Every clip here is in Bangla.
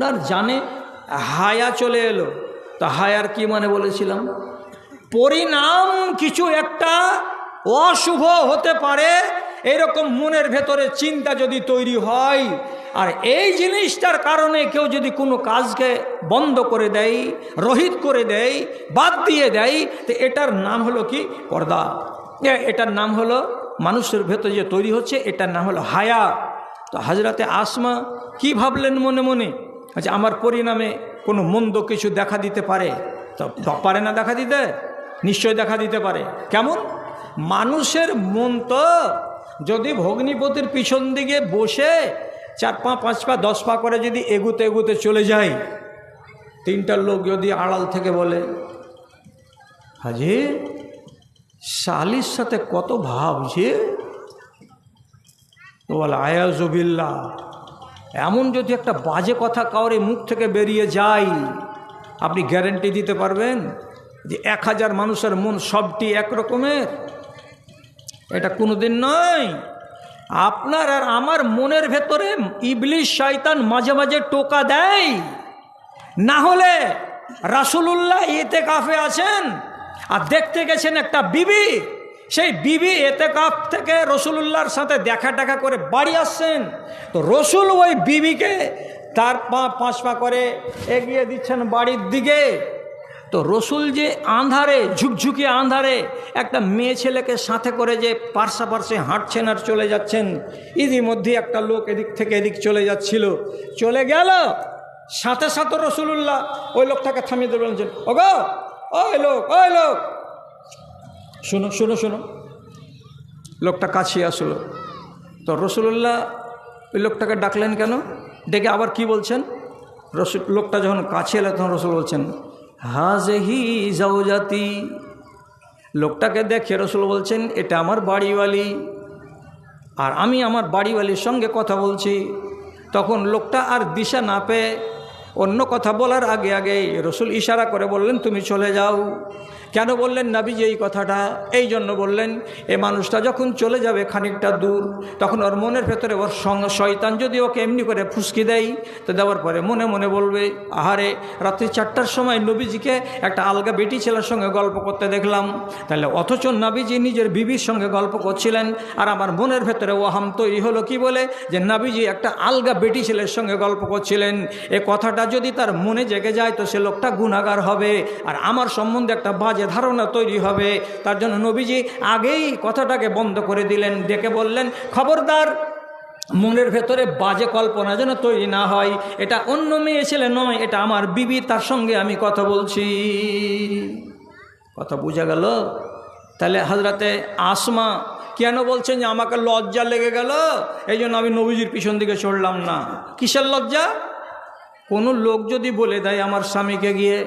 উনার জানে, হায়া চলে এলো। তা হায়ার কি মানে বলেছিলাম? পরিণাম কিছু একটা অশুভ হতে পারে, এরকম মনের ভেতরে চিন্তা যদি তৈরি হয়, আর এই জিনিসটার কারণে কেউ যদি কোনো কাজকে বন্ধ করে দেয়, রহিত করে দেয়, বাদ দিয়ে দেয়, তো এটার নাম হলো কি? পর্দা। এটার নাম হলো মানুষের ভেতরে যে তৈরি হচ্ছে, এটার নাম হলো হায়া। তো হাজরাতে আসমা কি ভাবলেন মনে মনে? আচ্ছা আমার পরিণামে কোনো মন্দ কিছু দেখা দিতে পারে? তো পারে না দেখা দিতে? নিশ্চয় দেখা দিতে পারে। কেমন? মানুষের মন তো যদি ভগ্নিপতির পিছন দিকে বসে চার পা, পাঁচ পা, দশ পা করে যদি এগুতে এগুতে চলে যায়, তিনটা লোক যদি আড়াল থেকে বলে হাজি শালির সাথে কত ভাব যে? বলে আয়াজবিল্লা এমন যদি একটা বাজে কথা কাউরে মুখ থেকে বেরিয়ে যায়, আপনি গ্যারেন্টি দিতে পারবেন যে এক হাজার মানুষের মন সবটি এক রকমের এটা কোনোদিন নয়। আপনার আর আমার মনের ভেতরে ইবলিশ শয়তান মাঝে মাঝে টোকা দেয়। না হলে রাসুলুল্লাহ এতে কাফে আছেন আর দেখতে গেছেন একটা বিবি। সেই বিবি এতে কাফ থেকে রসুলুল্লাহর সাথে দেখা টাকা করে বাড়ি আসছেন। তো রসুল ওই বিবিকে তার পা পাঁচ পা করে এগিয়ে দিচ্ছেন বাড়ির দিকে। তো রসুল যে আন্ধারে, ঝুকঝুকি আন্ধারে একটা মেয়ে ছেলেকে সাথে করে যে পার্শ্বা পার্শ্বে হাঁটছেন আর চলে যাচ্ছেন, ইতিমধ্যে একটা লোক এদিক থেকে এদিক চলে যাচ্ছিল। চলে গেল। সাথে সাথে রসুলুল্লাহ ওই লোকটাকে থামিয়ে দিয়ে বলছেন ওগো, ওই লোক ওই লোক শোনো শোনো শোনো। লোকটা কাছে আসলো। তো রসুলুল্লাহ ওই লোকটাকে ডাকলেন কেন? ডেকে আবার কি বলছেন? রসুল, লোকটা যখন কাছে এলো, তখন রসুল বলছেন, হাজহি জাউজাতি লোকটাকে দেখে রসুল বলছেন, এটা আমার বাড়িওয়ালি। আর আমি আমার বাড়িওয়ালির সঙ্গে কথা বলছি। তখন লোকটা আর দিশা না পেয়ে অন্য কথা বলার আগে আগে রসুল ইশারা করে বললেন, তুমি চলে যাও। কেন বললেন, নাবিজি এই কথাটা এই জন্য বললেন, এ মানুষটা যখন চলে যাবে খানিকটা দূর, তখন ওর মনের ভেতরে ওর শয়তান যদি ওকে এমনি করে ফুসকি দেয়, তো দেওয়ার পরে মনে মনে বলবে, আহারে, রাত্রি চারটার সময় নবীজিকে একটা আলগা বেটি ছেলের সঙ্গে গল্প করতে দেখলাম। তাহলে অথচ নাবিজি নিজের বিবির সঙ্গে গল্প করছিলেন, আর আমার মনের ভেতরে ওহাম তৈরি হলো কি বলে, যে নাবিজি একটা আলগা বেটি ছেলের সঙ্গে গল্প করছিলেন। এ কথাটা যদি তার মনে জেগে যায়, তো সে লোকটা গুণাগার হবে। আর আমার সম্বন্ধে একটা বাজে ধারণা তৈরি হবে। তার জন্য নবীজি আগেই কথাটাকে বন্ধ করে দিলেন। ডেকে বললেন, খবরদার, মনের ভেতরে বাজে কল্পনা যেন তৈরি না হয়। এটা অন্য মেয়ে ছেলে নয়, এটা আমার বিবি, তার সঙ্গে আমি কথা বলছি। কথা বোঝা গেল? তাহলে হাজরাতে আসমা কেন বলছেন যে আমাকে লজ্জা লেগে গেল? এই জন্য আমি নবীজির পিছন দিকে চড়লাম না। কিসের লজ্জা? কোনো লোক যদি বলে দেয় আমার স্বামীকে গিয়ে,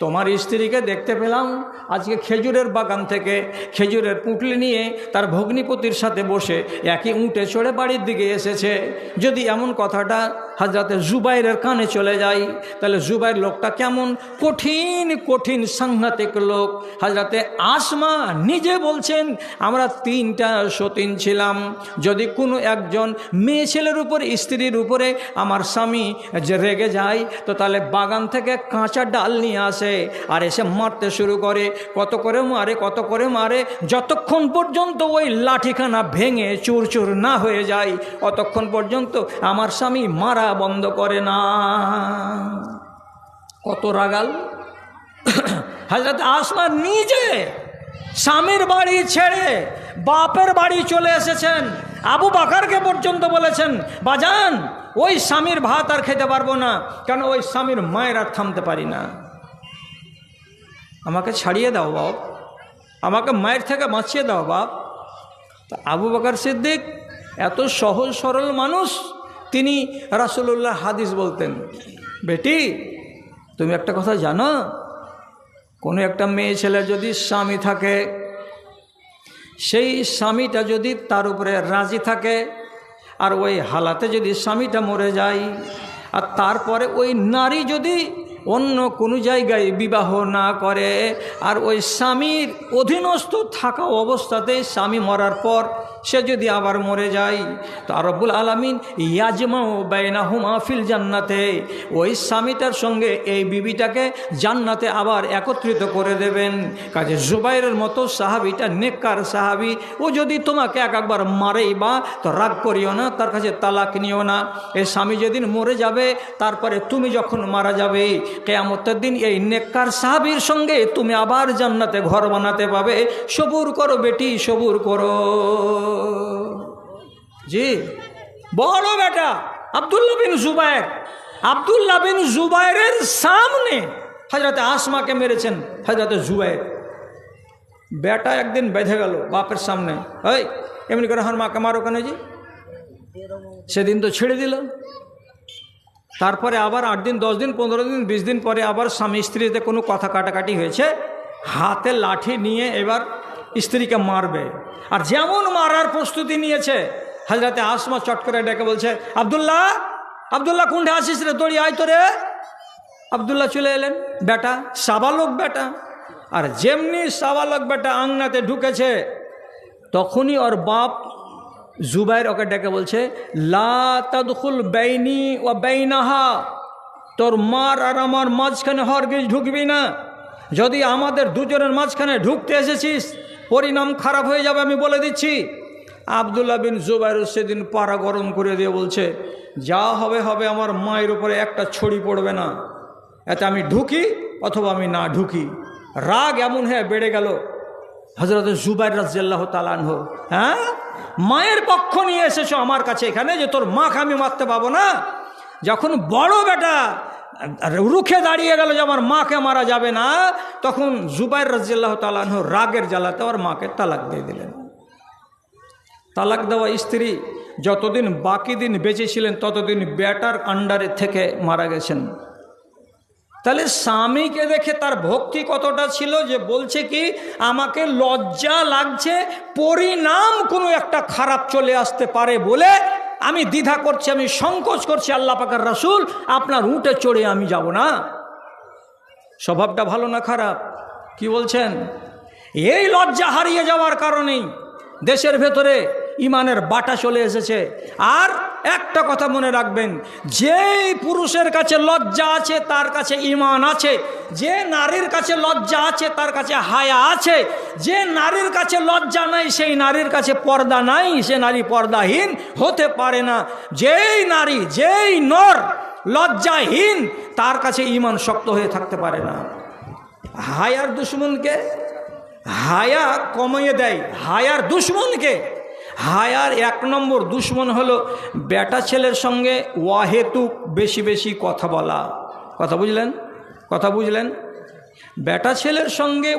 তোমার স্ত্রীকে দেখতে পেলাম, আজকে খেজুরের বাগান থেকে খেজুরের পুঁটলি নিয়ে তার ভগ্নিপতির সাথে বসে একই উঁটে চড়ে বাড়ির দিকে এসেছে। যদি এমন কথাটা হাজরাতে জুবাইরের কানে চলে যায় তাহলে জুবাইর লোকটা কেমন? কঠিন কঠিন সাংঘাতিক লোক। হাজরাতে আসমা নিজে বলছেন, আমরা তিনটা সতীন ছিলাম। যদি কোনো একজন মেয়ে ছেলের উপর, স্ত্রীর উপরে আমার স্বামী যে রেগে যায়, তো তাহলে বাগান থেকে কাঁচা ডাল নিয়ে আসে আর এসে মারতে শুরু করে। কত করে মারে, কত করে মারে, যতক্ষণ পর্যন্ত ওই লাঠিখানা ভেঙে চুর চুর না হয়ে যায়, অতক্ষণ পর্যন্ত আমার স্বামী মারা বন্ধ করে না। কত রাগাল। হাজরত আসমা নিজে স্বামীর বাড়ি ছেড়ে বাপের বাড়ি চলে এসেছেন। আবু বাকারকে পর্যন্ত বলেছেন, বাজান, ওই স্বামীর ভাত আর খেতে পারব না, কেন ওই স্বামীর মায়ের আর থামতে পারি না। আমাকে ছাড়িয়ে দাও বাপ, আমাকে মায়ের থেকে বাঁচিয়ে দাও বাপ। তা আবু বাকার সিদ্দিক এত সহজ সরল মানুষ তিনি রাসুল্লাহ হাদিস বলতেন, বেটি, তুমি একটা কথা জানো? কোনো একটা মেয়ে ছেলে যদি স্বামী থাকে, সেই স্বামীটা যদি তার উপরে রাজি থাকে, আর ওই হালাতে যদি স্বামীটা মরে যায়, আর তারপরে ওই নারী যদি অন্য কোনো জায়গায় বিবাহ না করে, আর ওই স্বামীর অধীনস্থ থাকা অবস্থাতে স্বামী মরার পর সে যদি আবার মরে যায়, তো রব্বুল আলমিন ইয়াজমাও বেনা হুমা ফিল জান্নাতে, ওই স্বামীটার সঙ্গে এই বিবিটাকে জান্নাতে আবার একত্রিত করে দেবেন। কাজে জুবাইরের মতো সাহাবিটা নেককার সাহাবি, ও যদি তোমাকে এক একবার মারেই বা, তো রাগ করিও না, তার কাছে তালাক নিও না। এই স্বামী যেদিন মরে যাবে, তারপরে তুমি যখন মারা যাবে, কেয়ামতের দিন এই নেককার সাহাবির সঙ্গে তুমি আবার জান্নাতে ঘর বানাতে পাবে। সবুর করো বেটি, সবুর করো। জি। বড় বেটা, আবদুল্লাহ বিন জুবায়ের। আবদুল্লাহ বিন জুবায়ের সামনে হজরতে আসমাকে মেরেছেন হজরতে জুবায়ের। বেটা একদিন বেঁধে গেল বাপের সামনে। ওই এমনি করে হন মাকে মারো কেন জি? সেদিন তো ছেড়ে দিল। তারপরে আবার আট দিন, দশ দিন, পনেরো দিন, বিশ দিন পরে আবার স্বামী স্ত্রীতে কোনো কথা কাটাকাটি হয়েছে, হাতে লাঠি নিয়ে এবার স্ত্রীকে মারবে। আর যেমন মারার প্রস্তুতি নিয়েছে হাজরাতে আসমা চট করে ডেকে বলছে, আবদুল্লাহ আবদুল্লাহ কুণ্ঠে আসিস রে? দড়ি আয় তো রে আবদুল্লাহ চলে এলেন। বেটা, সাবালক বেটা। আর যেমনি সাবালক বেটা আংনাতে ঢুকেছে, তখনই ওর বাপ জুবাইর ওকে ডেকে বলছে, লা বেইনি ও বেইনাহা। তোর মার আর আমার মাঝখানে হরগিজ ঢুকবি না। যদি আমাদের দুজনের মাঝখানে ঢুকতে এসেছিস পরিণাম খারাপ হয়ে যাবে, আমি বলে দিচ্ছি। আবদুল্লাহ বিন জুবাইর সেদিন পাড়া গরম করে দিয়ে বলছে, যা হবে হবে, আমার মায়ের উপরে একটা ছড়ি পড়বে না। এতে আমি ঢুকি অথবা আমি না ঢুকি। রাগ এমন হ্যাঁ বেড়ে গেল। হজরত জুবাইর রাজিয়াল্লাহ তালানহ হ্যাঁ? মায়ের পক্ষ নিয়ে এসেছ আমার কাছে এখানে যে তোর মাকে আমি মারতে পাবো না? যখন বড় বেটা রুখে দাঁড়িয়ে গেল যে আমার মাকে মারা যাবে না, তখন জুবাইর রাজিয়াল্লাহ তালানহ রাগের জ্বালাতে ওর মাকে তালাক দিয়ে দিলেন। তালাক দেওয়া স্ত্রী যতদিন বাকি দিন বেঁচে ছিলেন, ততদিন ব্যাটার আন্ডারে থেকে মারা গেছেন। তাহলে স্বামীকে দেখে তার ভক্তি কতটা ছিল যে বলছে কি, আমাকে লজ্জা লাগছে, পরিণাম কোনো একটা খারাপ চলে আসতে পারে বলে আমি দ্বিধা করছি, আমি সংকোচ করছি আল্লাহ পাকার রাসুল, আপনার উঠে চড়ে আমি যাব না। স্বভাবটা ভালো না খারাপ? কি বলছেন? এই লজ্জা হারিয়ে যাওয়ার কারণেই দেশের ভেতরে ইমানের বাটা চলে এসেছে। আর একটা কথা মনে রাখবেন, যেই পুরুষের কাছে লজ্জা আছে, তার কাছে ইমান আছে। যে নারীর কাছে লজ্জা আছে, তার কাছে হায়া আছে। যে নারীর কাছে লজ্জা নাই, সেই নারীর কাছে পর্দা নাই। সে নারী পর্দাহীন হতে পারে না। যেই নারী, যেই নর লজ্জাহীন, তার কাছে ইমান শক্ত হয়ে থাকতে পারে না। হায়ার দুশ্মনকে হায়া কমিয়ে দেয়। হায়ার দুশ্মনকে হায়ার এক নম্বর দুশ্মন হলো বেটা ছেলের সঙ্গে ওয়াহেতুক বেশি বেশি কথা বলা। কথা বুঝলেন? কথা বুঝলেন? বেটা ছেলের সঙ্গে